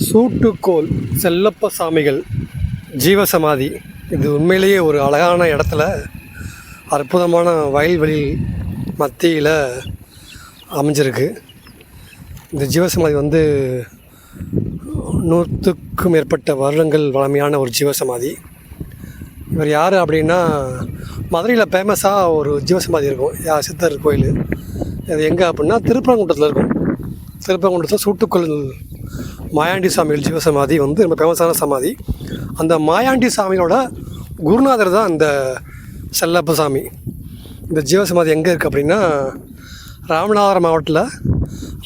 சூட்டுக்கோல் செல்லப்ப சாமிகள் ஜீவசமாதி. இது உண்மையிலேயே ஒரு அழகான இடத்துல அற்புதமான வயல்வெளி மத்தியில் அமைஞ்சிருக்கு. இந்த ஜீவசமாதி வந்து நூற்றுக்கும் மேற்பட்ட வருடங்கள் வளமையான ஒரு ஜீவசமாதி. இவர் யார் அப்படின்னா மதுரையில் ஃபேமஸாக ஒரு ஜீவசமாதி இருக்கும். யா சித்தர் கோயில். அது எங்கே அப்படின்னா திருப்பரங்குன்றத்தில் இருக்கும். திருப்பரங்குன்றத்தில் சூட்டுக்கொள் மாயாண்டி சாமிகள் ஜீவசமாதி வந்து ரொம்ப ஃபேமஸான சமாதி. அந்த மாயாண்டி சாமியோட குருநாதர் தான் இந்த செல்லப்ப சாமி. இந்த ஜீவசமாதி எங்கே இருக்குது அப்படின்னா ராமநாதபுரம் மாவட்டத்தில்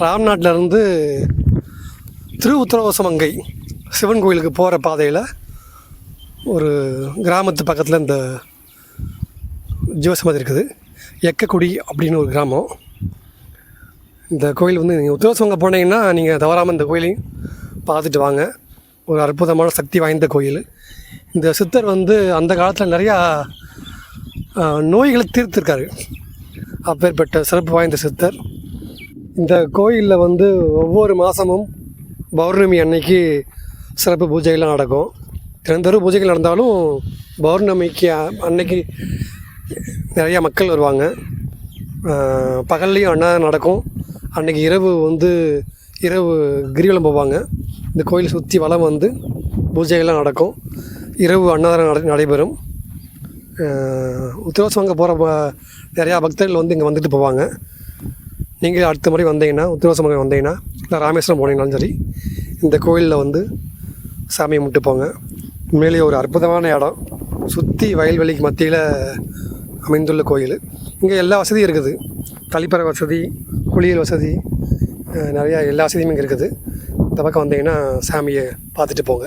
ராம்நாட்டிலேருந்து திரு உத்தரவசமங்கை சிவன் கோயிலுக்கு போகிற பாதையில் ஒரு கிராமத்து பக்கத்தில் இந்த ஜீவசமாதி இருக்குது. எக்கக்குடி அப்படின்னு ஒரு கிராமம். இந்த கோயில் வந்து நீங்கள் உத்தரவசமங்க போனீங்கன்னா நீங்கள் தவறாமல் இந்த கோயிலையும் பார்த்துட்டு வாங்க. ஒரு அற்புதமான சக்தி வாய்ந்த கோயில். இந்த சித்தர் வந்து அந்த காலத்தில் நிறையா நோய்களை தீர்த்திருக்காரு. அப்பேற்பட்ட சிறப்பு வாய்ந்த சித்தர். இந்த கோயிலில் வந்து ஒவ்வொரு மாதமும் பௌர்ணமி அன்னைக்கு சிறப்பு பூஜைகள்லாம் நடக்கும். தினந்தோறும் பூஜைகள் நடந்தாலும் பௌர்ணமிக்கு அன்னைக்கு நிறையா மக்கள் வருவாங்க. பகல்லையும் அண்ணா நடக்கும். அன்றைக்கி இரவு வந்து இரவு கிரிவலம் போவாங்க. இந்த கோயில் சுற்றி வலம் வந்து பூஜைகள்லாம் நடக்கும். இரவு அன்னதானம் நட நடைபெறும். உத்திரவாசம் போகிற நிறையா பக்தர்கள் வந்து இங்கே வந்துட்டு போவாங்க. நீங்கள் அடுத்த முறை வந்தீங்கன்னா உத்திரவாசம் வந்தீங்கன்னா இல்லை ராமேஸ்வரம் போனீங்கனாலும் சரி இந்த கோயிலில் வந்து சாமியை முட்டு போங்க. உண்மையிலேயே ஒரு அற்புதமான இடம். சுற்றி வயல்வெளிக்கு மத்தியில் அமைந்துள்ள கோயில். இங்கே எல்லா வசதியும் இருக்குது. கழிப்பறை வசதி குளியல் வசதி நிறையா எல்லா வசதியும் இங்கே இருக்குது. இந்த பக்கம் வந்தீங்கன்னா சாமியை பார்த்துட்டு போங்க.